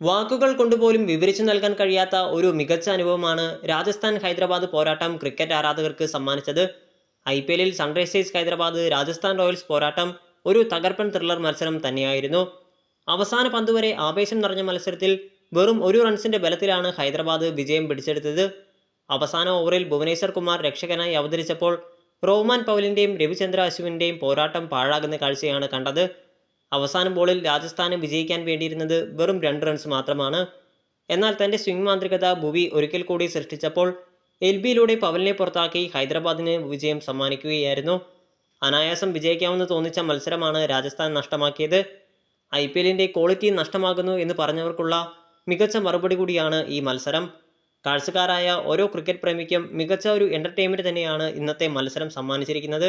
വാക്കുകൾ കൊണ്ടുപോലും വിവരിച്ചു നൽകാൻ കഴിയാത്ത ഒരു മികച്ച അനുഭവമാണ് രാജസ്ഥാൻ ഹൈദരാബാദ് പോരാട്ടം ക്രിക്കറ്റ് ആരാധകർക്ക് സമ്മാനിച്ചത്. ഐ പി എല്ലിൽ സൺറൈസേഴ്സ് ഹൈദരാബാദ് രാജസ്ഥാൻ റോയൽസ് പോരാട്ടം ഒരു തകർപ്പൻ ത്രില്ലർ മത്സരം തന്നെയായിരുന്നു. അവസാന പന്ത് വരെ ആവേശം നിറഞ്ഞ മത്സരത്തിൽ വെറും ഒരു റൺസിന്റെ ബലത്തിലാണ് ഹൈദരാബാദ് വിജയം പിടിച്ചെടുത്തത്. അവസാന ഓവറിൽ ഭുവനേശ്വർ കുമാർ രക്ഷകനായി അവതരിച്ചപ്പോൾ റോമാൻ പൗലിന്റെയും രവിചന്ദ്ര അശ്വിന്റെയും പോരാട്ടം പാഴാകുന്ന കാഴ്ചയാണ് കണ്ടത്. അവസാന ബോളിൽ രാജസ്ഥാന് വിജയിക്കാൻ വേണ്ടിയിരുന്നത് വെറും രണ്ട് റൺസ് മാത്രമാണ്. എന്നാൽ തന്റെ സ്വിംഗ് മാന്ത്രികത ഭുവി ഒരിക്കൽ കൂടി സൃഷ്ടിച്ചപ്പോൾ എൽ ബിയിലൂടെ പവലിനെ പുറത്താക്കി ഹൈദരാബാദിന് വിജയം സമ്മാനിക്കുകയായിരുന്നു. അനായാസം വിജയിക്കാമെന്ന് തോന്നിച്ച മത്സരമാണ് രാജസ്ഥാൻ നഷ്ടമാക്കിയത്. ഐ പി എല്ലിന്റെ ക്വാളിറ്റി നഷ്ടമാകുന്നു എന്ന് പറഞ്ഞവർക്കുള്ള മികച്ച മറുപടി കൂടിയാണ് ഈ മത്സരം. കാഴ്ചക്കാരായ ഓരോ ക്രിക്കറ്റ് പ്രേമിക്കും മികച്ച ഒരു എന്റർടൈൻമെന്റ് തന്നെയാണ് ഇന്നത്തെ മത്സരം സമ്മാനിച്ചിരിക്കുന്നത്.